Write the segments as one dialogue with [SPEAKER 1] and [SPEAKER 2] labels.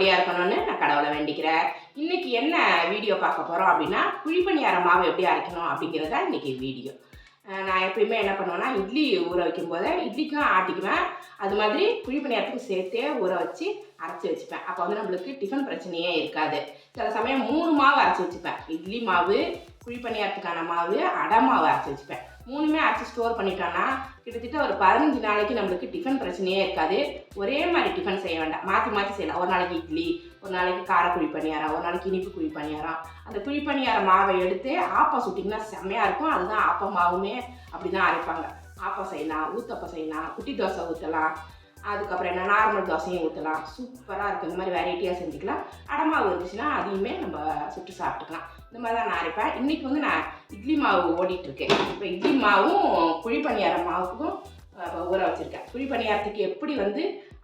[SPEAKER 1] நல்லபடியாக இருக்கணும்னு நான் கடவுளை வேண்டிக்கிறேன். இன்னைக்கு என்ன வீடியோ பார்க்க போகிறோம் அப்படின்னா குழிப்பணியார மாவு எப்படி அரைக்கணும் அப்படிங்கிறது தான் இன்னைக்கு வீடியோ. நான் எப்பயுமே என்ன பண்ணுவேன்னா இட்லி ஊற வைக்கும் போது இட்லிக்கும் ஆட்டிக்குவேன். அது மாதிரி குழிப்பணியாரத்துக்கும் சேர்த்தே ஊற வச்சு அரைச்சி வச்சுப்பேன். அப்போ வந்து நம்மளுக்கு டிஃபன் பிரச்சனையே இருக்காது. சில சமயம் மூணு மாவு அரைச்சி வச்சுப்பேன். இட்லி மாவு குழிப்பணியாரத்துக்கான மாவு அடை மாவு அரைச்சி வச்சுப்பேன். மூணுமே அரைச்சி ஸ்டோர் பண்ணிட்டோன்னா கிட்டத்தட்ட ஒரு பதினஞ்சு நாளைக்கு நம்மளுக்கு டிஃபன் பிரச்சனையே இருக்காது. ஒரே மாதிரி டிஃபன் செய்ய வேண்டாம். மாற்றி மாற்றி செய்யலாம். ஒரு நாளைக்கு இட்லி ஒரு நாளைக்கு கார குழி பணியாரம் ஒரு நாளைக்கு இனிப்பு குழி பணியாரம். அந்த குழி பணியார மாவை எடுத்து ஆப்பம் சுட்டிங்கன்னா செம்மையாக இருக்கும். அதுதான் ஆப்பம் மாவுமே அப்படி தான் அரைப்பாங்க. ஆப்பம் செய்யலாம் ஊத்தப்பம் செய்யலாம் குட்டி தோசை ஊற்றலாம் அதுக்கப்புறம் என்ன நார்மல் தோசையும் ஊற்றலாம் சூப்பராக இருக்குது இந்த மாதிரி வெரைட்டியாக செஞ்சுக்கலாம். அடமாவு இருந்துச்சுன்னா அதையுமே நம்ம சுட்டு சாப்பிட்டுக்கலாம். இந்த மாதிரி தான் நான் அரைப்பேன் இன்றைக்கி வந்து நான் இட்லி மாவு ஓடிட்டுருக்கேன். இப்போ இட்லி மாவும் குழி பணியார மாவுக்கும் ஊற வச்சுருக்கேன். குழி பணியாரத்துக்கு எப்படி வந்து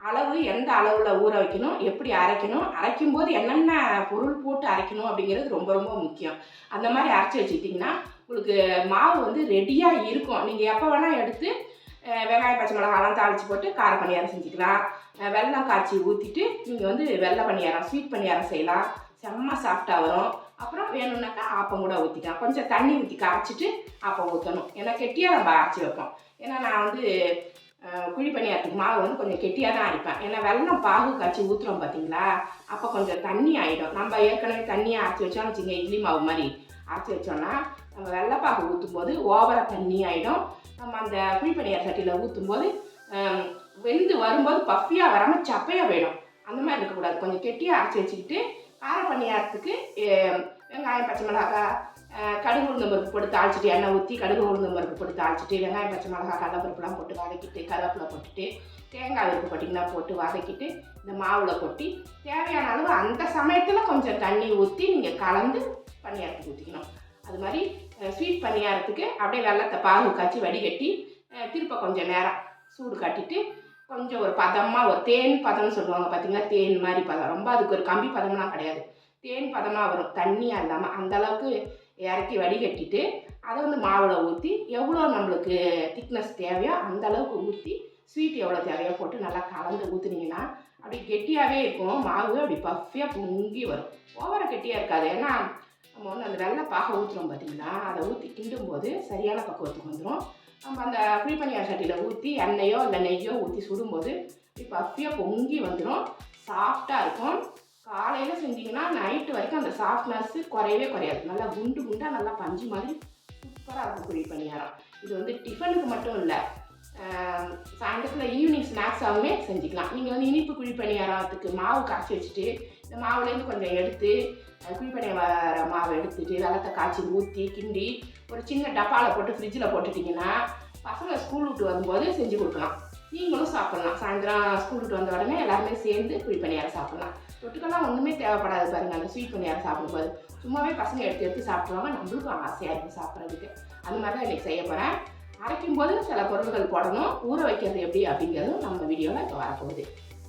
[SPEAKER 1] அளவு எந்த அளவில் ஊற வைக்கணும் எப்படி அரைக்கணும் அரைக்கும் போது என்னென்ன பொருள் போட்டு அரைக்கணும் அப்படிங்கிறது ரொம்ப ரொம்ப முக்கியம். அந்த மாதிரி அரைச்சி வச்சுக்கிட்டிங்கன்னா உங்களுக்கு மாவு வந்து ரெடியாக இருக்கும். நீங்கள் எப்போ வேணால் எடுத்து வெங்காயம் பச்சை மிளகாலாம் தாளித்து போட்டு கார பணியாரம் செஞ்சுக்கலாம். வெள்ளம் வெல்லம் காய்ச்சி ஊற்றிட்டு நீங்கள் வந்து வெள்ளை பணியாரம் ஸ்வீட் பணியாரம் செய்யலாம். செம்ம சாஃப்டாக வரும். அப்புறம் வேணும்னாக்கா ஆப்பம் கூட ஊற்றிக்கலாம் கொஞ்சம் தண்ணி ஊற்றி கரைச்சிட்டு ஆப்பம் ஊற்றணும் ஏன்னா கெட்டியாக நம்ம அரைச்சி வைப்போம். ஏன்னா நான் வந்து குழி பணியாரத்துக்கு மாவு வந்து கொஞ்சம் கெட்டியாக தான் அரைப்பேன். ஏன்னா வெல்லம் பாகு காய்ச்சி ஊற்றுறோம் பார்த்தீங்களா அப்போ கொஞ்சம் தண்ணி ஆகிடும் நம்ம ஏற்கனவே தண்ணியை அரைச்சி வச்சோம்னு வச்சுங்க இட்லி மாவு மாதிரி. அரைச்சி வச்சோம்னா நம்ம வெள்ளைப்பாகு ஊற்றும் போது ஓவராக தண்ணி ஆகிடும் நம்ம அந்த குழி பணியார சட்டியில் ஊற்றும் போது வெந்து வரும்போது பஃபியாக வராமல் சப்பையாக போயிடும். அந்த மாதிரி இருக்கக்கூடாது. கொஞ்சம் கெட்டியாக அரைச்சி வச்சுக்கிட்டு கார பணியாரத்துக்கு வெங்காயம் பச்சை மிளகாய் கடுகு உளுந்தம் பருப்பு போட்டு தாளிச்சிட்டு எண்ணெய் ஊற்றி கடுகு உளுந்தம் பருப்பு போட்டு தாளிச்சிட்டு வெங்காயம் பச்சை மிளகாய் கடலப்பருப்புலாம் போட்டு வதக்கிட்டு கருவேப்பிலை போட்டுட்டு தேங்காய் விருப்பு போட்டிங்கன்னா போட்டு வதக்கிட்டு இந்த மாவில் கொட்டி தேவையான அளவு அந்த சமயத்தில் கொஞ்சம் தண்ணி ஊற்றி நீங்கள் கலந்து பணியாரத்துக்கு ஊற்றிக்கணும் அது மாதிரி ஸ்வீட் பணியாரத்துக்கு அப்படியே வெள்ளத்தை பாகு காய்ச்சி வடிகட்டி திருப்ப கொஞ்சம் நேரம் சூடு காட்டிட்டு கொஞ்சம் ஒரு பதமாக ஒரு தேன் பதம்னு சொல்லுவாங்க பார்த்தீங்கன்னா தேன் மாதிரி பதம். ரொம்ப அதுக்கு ஒரு கம்பி பதம்லாம் கிடையாது. தேன் பதமாக வரும். தண்ணியாக இல்லாமல் அந்தளவுக்கு இறக்கி வடிகட்டிட்டு அதை வந்து மாவில் ஊற்றி எவ்வளோ நம்மளுக்கு திக்னஸ் தேவையோ அந்த அளவுக்கு ஊற்றி ஸ்வீட் எவ்வளோ தேவையோ போட்டு நல்லா கலந்து ஊற்றுனீங்கன்னா அப்படி கெட்டியாகவே இருக்கும். மாவு அப்படி பஃபியாக பொங்கி வரும். ஓவராக கெட்டியாக இருக்காது. ஏன்னா நம்ம வந்து அந்த வெள்ளை பாக ஊற்றுறோம் பார்த்தீங்கன்னா அதை ஊற்றி கிண்டும் போது சரியான பக்குவத்துக்கு வந்துடும் நம்ம அந்த குழிப்பணியார் சட்டியில் ஊற்றி எண்ணெயோ இல்லை நெய்யோ ஊற்றி சுடும்போது இப்படி பஃபியாக பொங்கி வந்துடும் சாஃப்டாக இருக்கும். காலையில் செஞ்சீங்கன்னா நைட்டு வரைக்கும் அந்த சாஃப்ட்னஸ் குறையவே குறையாது. நல்லா குண்டு குண்டாக நல்லா பஞ்சு மாதிரி சூப்பராக இருக்கும் குழி பணியாரம். இது வந்து டிஃபனுக்கு மட்டும் இல்லை. சாயந்தரத்தில் ஈவினிங் ஸ்நாக்ஸாகவுமே செஞ்சுக்கலாம். நீங்கள் வந்து இனிப்பு குழி பணியாரத்துக்கு மாவு காய்ச்சி வச்சுட்டு இந்த மாவுலேருந்து கொஞ்சம் எடுத்து குழி பணியார மாவை எடுத்துட்டு வெள்ளத்தை காய்ச்சி ஊற்றி கிண்டி ஒரு சின்ன டப்பாவில் போட்டு ஃப்ரிட்ஜில் போட்டுட்டிங்கன்னா பசங்க ஸ்கூல் விட்டு வரும்போது செஞ்சு கொடுக்கலாம். நீங்களும் சாப்பிட்லாம். சாயந்தரம் ஸ்கூலுக்கு வந்த உடனே எல்லாருமே சேர்ந்து குழி பணியாரம் சாப்பிட்லாம். தொட்டுக்கெல்லாம் ஒன்றுமே தேவைப்படாது பாருங்க அந்த ஸ்வீட் பணியாரம் சாப்பிடும்போது. சும்மாவே பசங்க எடுத்து எடுத்து சாப்பிடுவாங்க. நம்மளுக்கும் ஆசையாக இருக்கும் சாப்பிட்றதுக்கு. அந்த மாதிரி தான் இன்றைக்கி செய்ய போகிறேன் அரைக்கும் போது சில பொருட்கள் போடணும். ஊற வைக்கிறது எப்படி அப்படிங்கிறதும் நம்ம வீடியோவில் இப்போ வரப்போகுது.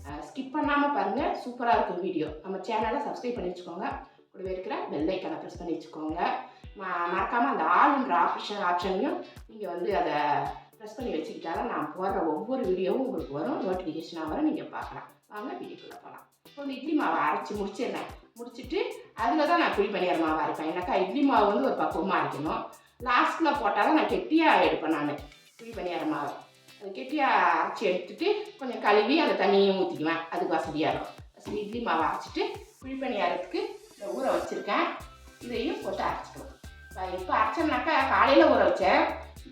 [SPEAKER 1] ஸ்கிப் பண்ணாமல் பாருங்கள் சூப்பராக இருக்கும் வீடியோ. நம்ம சேனலை சப்ஸ்கிரைப் பண்ணி வச்சுக்கோங்க. கூடவே இருக்கிற பெல் ஐக்கனை ப்ரெஸ் பண்ணி வச்சுக்கோங்க. ம- அந்த ஆளுன்ற ஆப்ஷன் ஆப்ஷன்லையும் நீங்கள் வந்து அதை ப்ரெஸ் பண்ணி வச்சுக்கிட்டாலும் நான் போடுற ஒவ்வொரு வீடியோவும் உங்களுக்கு வரும். நோட்டிஃபிகேஷனாக வரும். நீங்கள் பார்க்கலாம். வாங்க வீடியோக்குள்ளே போகலாம் இப்போ வந்து இட்லி மாவை அரைச்சி முடிச்சிடுறேன். முடிச்சுட்டு அதில் தான் நான் குழி பணியார் மாவு அரைப்பேன். எனக்கா இட்லி மாவு வந்து ஒரு பக்குவமாக அரைக்கணும். லாஸ்ட்டில் போட்டால் தான் நான் கெட்டியாக எடுப்பேன் நான் குழி பணியார மாவை. அது கெட்டியாக அரைச்சி எடுத்துட்டு கொஞ்சம் கழுவி அந்த தண்ணியும் ஊற்றிக்குவேன் அதுக்கு வசதியாக இருக்கும். ஃபஸ்ட்டு இட்லி மாவை அரைச்சிட்டு குழி பணியாரத்துக்கு இந்த ஊற வச்சுருக்கேன். இதையும் போட்டு அரைச்சிக்கலாம் இப்போ அரைச்சோம்னாக்கா காலையில் ஊற வச்சேன்.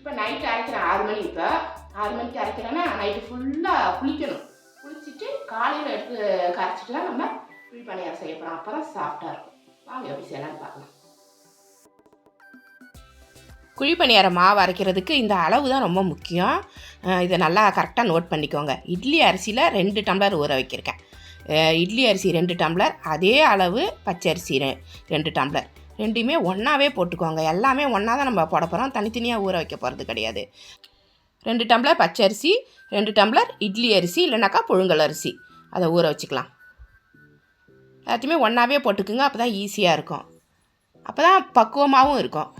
[SPEAKER 1] இப்போ நைட்டு அரைக்கிறேன் ஆறு மணி இப்போ ஆறு மணிக்கு அரைக்கிறேன்னா நைட்டு ஃபுல்லாக குளிக்கணும். குளிச்சுட்டு காலையில் எடுத்து கரைச்சிட்டு தான் நம்ம குழி பணியாரம் செய்ய போகிறோம் அப்போ தான் சாஃப்டாக இருக்கும். வாங்க எப்படி செய்யலாம்னு பார்க்கலாம். குழி பணியாரம் மாவு அரைக்கிறதுக்கு இந்த அளவு தான் ரொம்ப முக்கியம். இதை நல்லா கரெக்டாக நோட் பண்ணிக்கோங்க. இட்லி அரிசியில் ரெண்டு டம்ளர் ஊற வைக்கிறேன். இட்லி அரிசி ரெண்டு டம்ளர் அதே அளவு பச்சரிசி ரெண்டு டம்ளர். ரெண்டுமே ஒன்றாவே போட்டுக்கோங்க. எல்லாமே ஒன்றா தான் நம்ம போட போகிறோம் தனித்தனியாக ஊற வைக்க போகிறது கிடையாது. ரெண்டு டம்ளர் பச்சரிசி ரெண்டு டம்ளர் இட்லி அரிசி இல்லைனாக்கா புழுங்கல் அரிசி. அதை ஊற வச்சுக்கலாம். எல்லாத்தையுமே ஒன்றாவே போட்டுக்குங்க. அப்போ தான் ஈஸியாக இருக்கும். அப்போ தான் பக்குவமாகவும் இருக்கும்.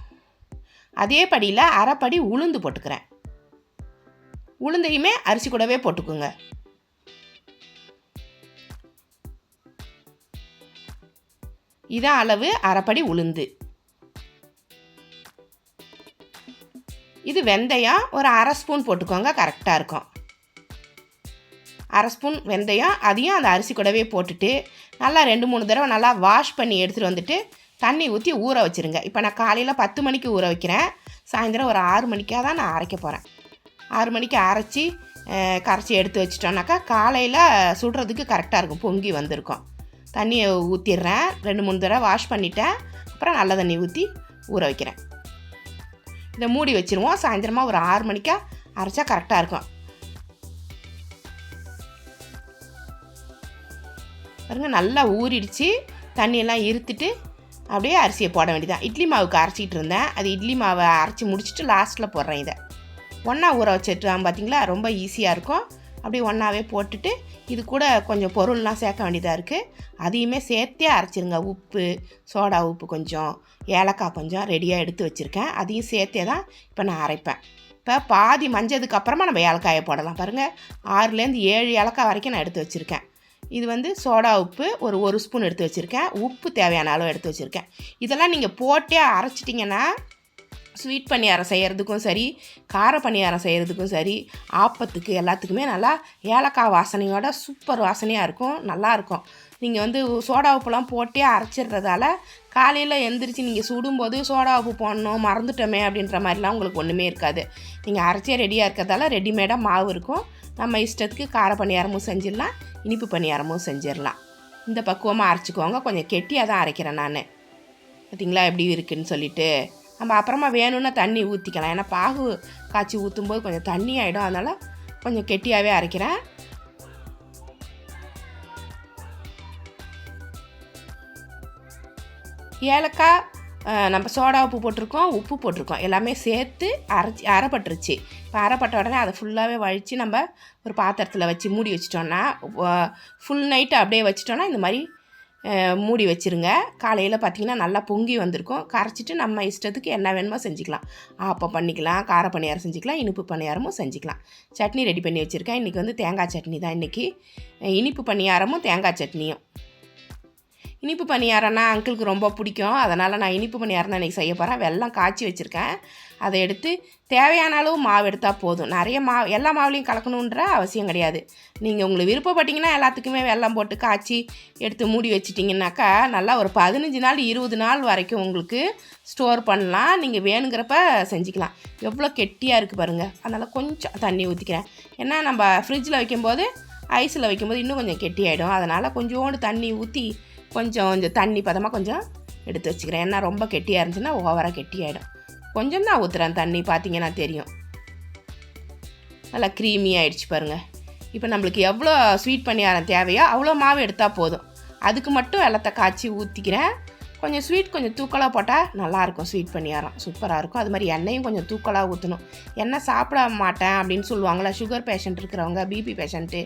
[SPEAKER 1] அதே படியில் அரைப்படி உளுந்து போட்டுக்கிறேன். உளுந்தையுமே அரிசி கூடவே போட்டுக்குங்க. இதான் அளவு அரைப்படி உளுந்து. இது வெந்தயம் ஒரு அரை ஸ்பூன் போட்டுக்கோங்க கரெக்டாக இருக்கும். அரை ஸ்பூன் வெந்தயம் அதையும் அந்த அரிசி கூடவே போட்டுட்டு நல்லா ரெண்டு மூணு தடவை நல்லா வாஷ் பண்ணி எடுத்துகிட்டு வந்துட்டு தண்ணி ஊற்றி ஊற வச்சுருங்க. இப்போ நான் காலையில் பத்து மணிக்கு ஊற வைக்கிறேன். சாயந்தரம் ஒரு ஆறு மணிக்காக தான் நான் அரைக்க போகிறேன் ஆறு மணிக்கு அரைச்சி கரைச்சி எடுத்து வச்சிட்டோன்னாக்கா காலையில் சுடுறதுக்கு கரெக்டாக இருக்கும். பொங்கி வந்திருக்கும். தண்ணியை ஊற்றிடுறேன் ரெண்டு மூணு தடவை வாஷ் பண்ணிட்டேன். அப்புறம் நல்ல தண்ணி ஊற்றி ஊற வைக்கிறேன். இதை மூடி வச்சிருவோம். சாயந்தரமாக ஒரு ஆறு மணிக்கா அரைச்சா கரெக்டாக இருக்கும். பாருங்க நல்லா ஊறிடுச்சு. தண்ணியெல்லாம் இருத்துட்டு அப்படியே அரிசியை போட வேண்டியதான் இட்லி மாவுக்கு அரைச்சிட்டு இருந்தேன். அது இட்லி மாவை அரைச்சி முடிச்சுட்டு லாஸ்ட்டில் போடுறேன் இதை. ஒன்றா ஊற வச்சுட்டு பார்த்தீங்களா ரொம்ப ஈஸியாக இருக்கும். அப்படியே ஒன்றாவே போட்டுட்டு இது கூட கொஞ்சம் பொருள்லாம் சேர்க்க வேண்டியதாக இருக்குது அதையுமே சேர்த்தே அரைச்சிருங்க. உப்பு சோடா உப்பு கொஞ்சம் ஏலக்காய் கொஞ்சம் ரெடியாக எடுத்து வச்சுருக்கேன். அதையும் சேர்த்தே தான் இப்போ நான் அரைப்பேன். இப்போ பாதி மஞ்சதுக்கு அப்புறமா நம்ம ஏலக்காயை போடலாம் பாருங்கள் ஆறுலேருந்து ஏழு ஏலக்காய் வரைக்கும் நான் எடுத்து வச்சுருக்கேன். இது வந்து சோடா உப்பு ஒரு ஒரு ஸ்பூன் எடுத்து வச்சுருக்கேன். உப்பு தேவையான அளவு எடுத்து வச்சுருக்கேன். இதெல்லாம் நீங்கள் போட்டே அரைச்சிட்டிங்கன்னா ஸ்வீட் பணியாரம் செய்கிறதுக்கும் சரி கார பணியாரம் செய்கிறதுக்கும் சரி ஆப்பத்துக்கு எல்லாத்துக்குமே நல்லா ஏலக்காய் வாசனையோட சூப்பர் வாசனையாக இருக்கும் நல்லாயிருக்கும் நீங்கள் வந்து சோடா உப்புலாம் போட்டே அரைச்சிடுறதால காலையில் எந்திரிச்சு நீங்கள் சுடும்போது சோடா உப்பு போடணும் மறந்துட்டோமே அப்படின்ற மாதிரிலாம் உங்களுக்கு ஒன்றுமே இருக்காது. நீங்கள் அரைச்சே ரெடியாக இருக்கிறதால ரெடிமேடாக மாவு இருக்கும். நம்ம இஷ்டத்துக்கு கார பணியாரமும் செஞ்சிடலாம் இனிப்பு பணியாரமும் செஞ்சிடலாம். இந்த பக்குவமாக அரைச்சிக்கோங்க கொஞ்சம் கெட்டியாக தான் அரைக்கிறேன் நான். பார்த்தீங்களா எப்படி இருக்குதுன்னு சொல்லிட்டு. நம்ம அப்புறமா வேணும்னா தண்ணி ஊற்றிக்கலாம் ஏன்னா பாகு காய்ச்சி ஊற்றும்போது கொஞ்சம் தண்ணி ஆகிடும் அதனால் கொஞ்சம் கெட்டியாகவே அரைக்கிறேன். ஏலக்காய் நம்ம சோடா உப்பு போட்டிருக்கோம். உப்பு போட்டிருக்கோம். எல்லாமே சேர்த்து அரைச்சி அரைப்பட்டுருச்சு. இப்போ அரைப்பட்ட உடனே அதை ஃபுல்லாகவே வழித்து நம்ம ஒரு பாத்திரத்தில் வச்சு மூடி வச்சிட்டோன்னா ஃபுல் நைட்டு அப்படியே வச்சிட்டோன்னா இந்த மாதிரி மூடி வச்சிருங்க. காலையில் பார்த்திங்கன்னா நல்லா பொங்கி வந்திருக்கும். கரைச்சிட்டு நம்ம இஷ்டத்துக்கு என்ன வேணுமோ செஞ்சுக்கலாம். ஆப்பம் பண்ணிக்கலாம் கார பணியாரம் செஞ்சுக்கலாம் இனிப்பு பணியாரமும் செஞ்சுக்கலாம். சட்னி ரெடி பண்ணி வச்சுருக்கேன். இன்றைக்கி வந்து தேங்காய் சட்னி தான் இன்றைக்கி இனிப்பு பணியாரமும் தேங்காய் சட்னியும். இனிப்பு பணியாரம்னா அங்கிளுக்கு ரொம்ப பிடிக்கும். அதனால் நான் இனிப்பு பணியாரம் தான் இன்றைக்கி செய்ய போகிறேன் வெள்ளம் காய்ச்சி வச்சுருக்கேன். அதை எடுத்து தேவையான அளவு மாவு எடுத்தால் போதும். நிறைய மாவு எல்லா மாவுலையும் கலக்கணுன்ற அவசியம் கிடையாது. நீங்கள் உங்களுக்கு விருப்பப்பட்டீங்கன்னா எல்லாத்துக்குமே வெள்ளம் போட்டு காய்ச்சி எடுத்து மூடி வச்சிட்டிங்கனாக்கா நல்லா ஒரு பதினஞ்சு நாள் இருபது நாள் வரைக்கும் உங்களுக்கு ஸ்டோர் பண்ணலாம். நீங்கள் வேணுங்கிறப்ப செஞ்சுக்கலாம். எவ்வளோ கெட்டியாக இருக்குது பாருங்கள் அதனால் கொஞ்சம் தண்ணி ஊற்றிக்கிறேன் ஏன்னா நம்ம ஃப்ரிட்ஜில் வைக்கும்போது ஐஸில் வைக்கும்போது இன்னும் கொஞ்சம் கெட்டியாயிடும். அதனால் கொஞ்சோண்டு தண்ணி ஊற்றி கொஞ்சம் கொஞ்சம் தண்ணி பதமாக கொஞ்சம் எடுத்து வச்சுக்கிறேன். ஏன்னா ரொம்ப கெட்டியாக இருந்துச்சுன்னா ஓவராக கெட்டியாயிடும். கொஞ்சம் தான் ஊற்றுறேன் தண்ணி பார்த்தீங்கன்னா தெரியும். நல்லா க்ரீமி ஆகிடுச்சு பாருங்கள் இப்போ நம்மளுக்கு எவ்வளோ ஸ்வீட் பணியாரம் தேவையோ அவ்வளோ மாவு எடுத்தால் போதும். அதுக்கு மட்டும் வெள்ளத்தை காய்ச்சி ஊற்றிக்கிறேன் கொஞ்சம் ஸ்வீட் கொஞ்சம் தூக்கலாக போட்டால் நல்லாயிருக்கும் ஸ்வீட் பணியாரம் சூப்பராக இருக்கும். அது மாதிரி எண்ணெயும் கொஞ்சம் தூக்கலாக ஊற்றணும் எண்ணெய் சாப்பிட மாட்டேன் அப்படின்னு சொல்லுவாங்களே சுகர் பேஷண்ட் இருக்கிறவங்க பிபி பேஷண்ட்டு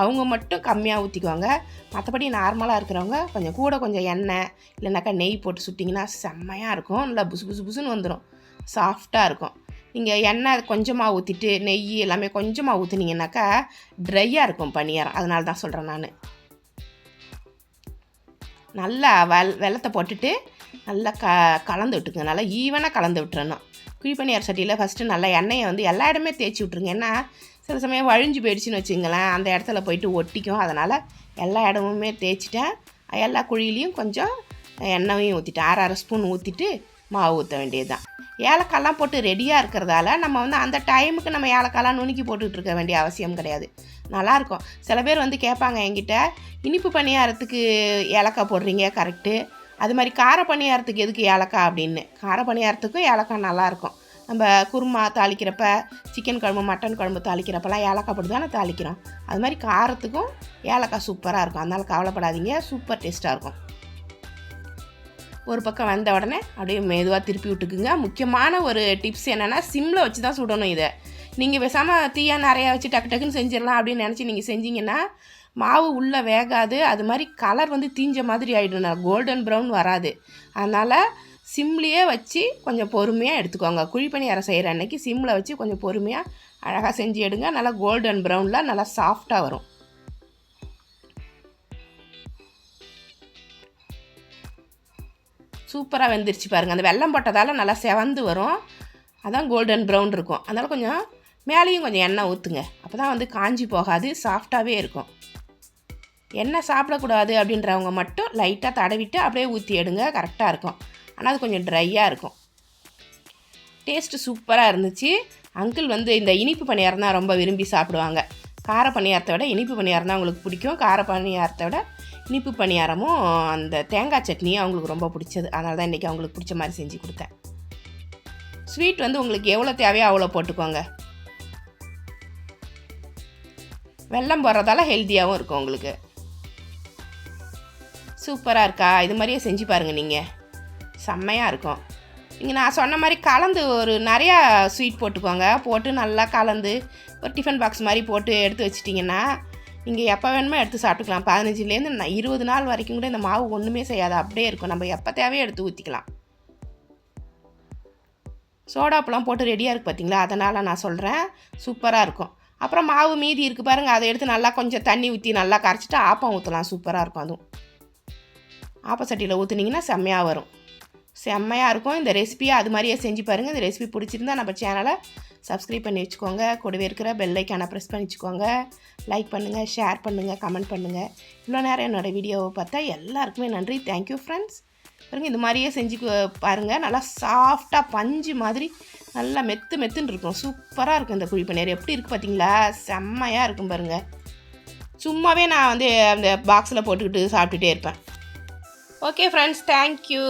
[SPEAKER 1] அவங்க மட்டும் கம்மியாக ஊற்றிக்குவாங்க மற்றபடி நார்மலாக இருக்கிறவங்க கொஞ்சம் கூட கொஞ்சம் எண்ணெய் இல்லைனாக்கா நெய் போட்டு சுட்டிங்கன்னா செம்மையாக இருக்கும். நல்லா புசு புசு புசுன்னு வந்துடும் சாஃப்டாக இருக்கும். நீங்கள் எண்ணெய் கொஞ்சமாக ஊற்றிட்டு நெய் எல்லாமே கொஞ்சமாக ஊற்றுனீங்கன்னாக்கா ட்ரையாக இருக்கும் பணியாரம் அதனால தான் சொல்கிறேன் நான். நல்லா வெல் வெள்ளத்தை போட்டுட்டு நல்லா க கலந்து விட்டுக்குங்க. நல்லா ஈவனாக கலந்து விட்டுறணும். குழிப்பணியார் சட்டியில் ஃபஸ்ட்டு நல்லா எண்ணெயை வந்து எல்லா இடமே தேய்ச்சி விட்ருங்க ஏன்னா சில சமயம் வழிஞ்சு போயிடுச்சுன்னு வச்சுங்களேன். அந்த இடத்துல போயிட்டு ஒட்டிக்கும். அதனால் எல்லா இடமுமே தேய்ச்சிட்டேன் எல்லா குழியிலையும் கொஞ்சம் எண்ணெயும் ஊற்றிட்டேன் அரை அரை ஸ்பூன் ஊற்றிட்டு மாவு ஊற்ற வேண்டியது தான் ஏலக்காய்லாம் போட்டு ரெடியாக இருக்கிறதால நம்ம வந்து அந்த டைமுக்கு நம்ம ஏலக்காய்லாம் நுணுக்கி போட்டுட்ருக்க இருக்க வேண்டிய அவசியம் கிடையாது. நல்லாயிருக்கும். சில பேர் வந்து கேட்பாங்க என்கிட்ட இனிப்பு பணியாரத்துக்கு ஏலக்காய் போடுறீங்க? கரெக்டு அது மாதிரி கார பணியாரத்துக்கு எதுக்கு ஏலக்காய் அப்படின்னு. கார பணியாரத்துக்கும் ஏலக்காய் நல்லாயிருக்கும். நம்ம குருமா தாளிக்கிறப்ப சிக்கன் குழம்பு மட்டன் குழம்பு தாளிக்கிறப்பெல்லாம் ஏலக்காய் போட்டு தானே தாளிக்கிறோம். அது மாதிரி காரத்துக்கும் ஏலக்காய் சூப்பராக இருக்கும். அதனால் கவலைப்படாதீங்க. சூப்பர் டேஸ்ட்டாக இருக்கும். ஒரு பக்கம் வந்த உடனே அப்படியே மெதுவாக திருப்பி விட்டுக்குங்க. முக்கியமான ஒரு டிப்ஸ் என்னென்னா சிம்மில் வச்சு தான் சுடணும் இதை. நீங்கள் பேசாமல் தீயா நிறையா வச்சு டக்கு டக்குன்னு செஞ்சிடலாம் அப்படின்னு நினச்சி நீங்கள் செஞ்சீங்கன்னா மாவு உள்ளே வேகாது. அது மாதிரி கலர் வந்து தீஞ்ச மாதிரி ஆகிடும் கோல்டன் ப்ரௌன் வராது. அதனால் சிம்லேயே வச்சு கொஞ்சம் பொறுமையாக எடுத்துக்கோங்க. குழிப்பணியாரம் செய்கிற அன்னைக்கு சிம்மில் வச்சு கொஞ்சம் பொறுமையாக அழகாக செஞ்சு எடுங்க. நல்லா கோல்டன் ப்ரௌனில் நல்லா சாஃப்டாக வரும். சூப்பராக வெந்துருச்சு பாருங்கள் அந்த வெல்லம் போட்டதால் நல்லா செவந்து வரும். அதான் கோல்டன் ப்ரௌன் இருக்கும். அதனால் கொஞ்சம் மேலேயும் கொஞ்சம் எண்ணெய் ஊற்றுங்க அப்போ தான் வந்து காஞ்சி போகாது சாஃப்டாகவே இருக்கும். எண்ணெய் சாப்பிடக்கூடாது அப்படின்றவங்க மட்டும் லைட்டாக தடவிட்டு அப்படியே ஊற்றி எடுங்க. கரெக்டாக இருக்கும். ஆனால் அது கொஞ்சம் ட்ரையாக இருக்கும். டேஸ்ட்டு சூப்பராக இருந்துச்சு. அங்கிள் வந்து இந்த இனிப்பு பணியாரம் தான் ரொம்ப விரும்பி சாப்பிடுவாங்க. கார பணியாரத்தை விட இனிப்பு பணியாரம் தான் அவங்களுக்கு பிடிக்கும். கார பணியாரத்தை விட இனிப்பு பணியாரமும் அந்த தேங்காய் சட்னியும் அவங்களுக்கு ரொம்ப பிடிச்சது. அதனால தான் இன்றைக்கி அவங்களுக்கு பிடிச்ச மாதிரி செஞ்சு கொடுத்தேன். ஸ்வீட் வந்து உங்களுக்கு எவ்வளோ தேவையோ அவ்வளோ போட்டுக்கோங்க. வெல்லம் போடுறதால ஹெல்த்தியாகவும் இருக்கும் உங்களுக்கு. சூப்பராக இருக்கா? இது மாதிரியே செஞ்சு பாருங்கள் நீங்கள் செம்மையாக இருக்கும். நீங்கள் நான் சொன்ன மாதிரி கலந்து ஒரு நிறையா ஸ்வீட் போட்டுக்கோங்க. போட்டு நல்லா கலந்து ஒரு டிஃபன் பாக்ஸ் மாதிரி போட்டு எடுத்து வச்சிட்டிங்கன்னா நீங்கள் எப்போ வேணுமோ எடுத்து சாப்பிட்டுக்கலாம். பதினஞ்சுலேருந்து நான் இருபது நாள் வரைக்கும் கூட இந்த மாவு ஒன்றுமே செய்யாது. அப்படியே இருக்கும். நம்ம எப்போ தேவையோ எடுத்து ஊற்றிக்கலாம் சோடாப்பெல்லாம் போட்டு ரெடியாக இருக்குது பார்த்தீங்களா அதனால் நான் சொல்கிறேன் சூப்பராக இருக்கும். அப்புறம் மாவு மீதி இருக்குது பாருங்கள் அதை எடுத்து நல்லா கொஞ்சம் தண்ணி ஊற்றி நல்லா கரைச்சிட்டு ஆப்பம் ஊற்றலாம் சூப்பராக இருக்கும் அதுவும். ஆப்பச்சட்டியில் ஊற்றுனீங்கன்னா செம்மையாக வரும். செம்மையாக இருக்கும். இந்த ரெசிபியை அது மாதிரியே செஞ்சு பாருங்கள் இந்த ரெசிபி பிடிச்சிருந்தா நம்ம சேனலை சப்ஸ்கிரைப் பண்ணி வச்சுக்கோங்க. கூடவே இருக்கிற பெல்லைக்கான ப்ரெஸ் பண்ணி வச்சுக்கோங்க. லைக் பண்ணுங்கள் ஷேர் பண்ணுங்கள் கமெண்ட் பண்ணுங்கள் இவ்வளோ நேரம் என்னோடய வீடியோவை பார்த்தா எல்லாருக்குமே நன்றி. தேங்க்யூ ஃப்ரெண்ட்ஸ் பாருங்க இந்த மாதிரியே செஞ்சு பாருங்கள் நல்லா சாஃப்டாக பஞ்சு மாதிரி நல்லா மெத்து மெத்துன்னு இருக்கும். சூப்பராக இருக்கும் இந்த குழி எப்படி இருக்குது பார்த்தீங்களா? செம்மையாக இருக்கும் பாருங்கள் சும்மாவே நான் வந்து அந்த பாக்ஸில் போட்டுக்கிட்டு சாப்பிட்டுட்டே இருப்பேன். Okay friends thank you